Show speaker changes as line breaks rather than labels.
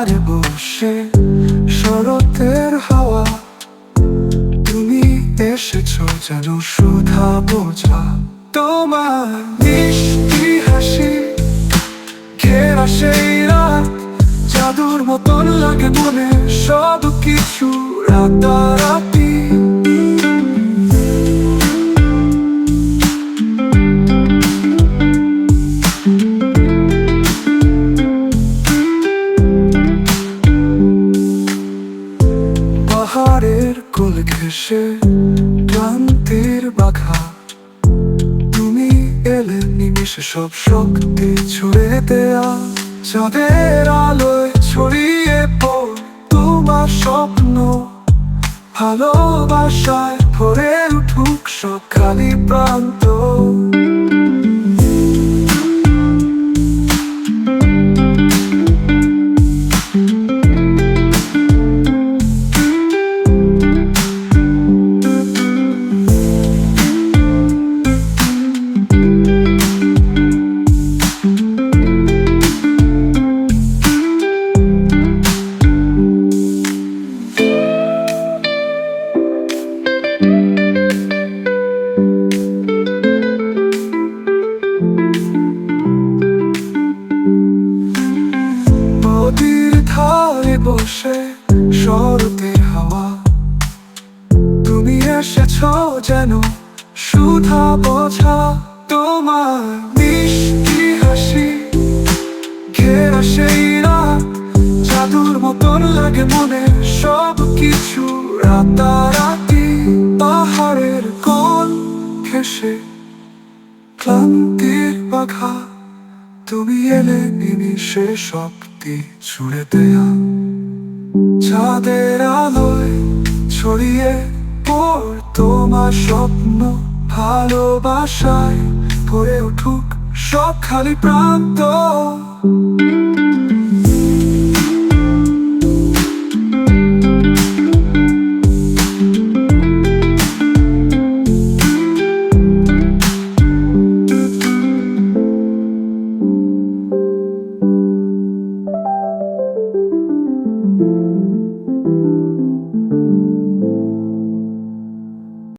আসে শরতের হাওয়া। তুমি এসেছ যেন সুধা বোঝা। তোমার মিষ্টি হাসি ঘেরা সেই রাত। জাদুর মতন লাগে মনে সব কিছু রাতারাতি। পাহাড়ের কোল ঘেসে ক্লান্তির বাঘা। তুমি এলে নিমিশে সব শক্তি ছুড়ে দেয়া। চাঁদের আলোয় ছড়িয়ে পড় তোমার স্বপ্ন। ভালোবাসায় ভরে উঠুক সকালি প্রান্ত। বসে শরতের হাওয়া। তুমি এসেছ যেন সুধা বোঝা। তোমার মিষ্টি হাসি ঘেরা সেই রাত। জাদুর মতন লাগে মনে সব কিছু রাতারাতি। পাহাড়ের কোল ঘেসে ক্লান্তির বাঘা। তুমি এলে নিমিশে শক্তি ছুড়ে দেয়া চাঁদের আলোয় ছড়িয়ে পড় তোমার স্বপ্ন ভালোবাসায় ভরে উঠুক সব খালি প্রান্ত।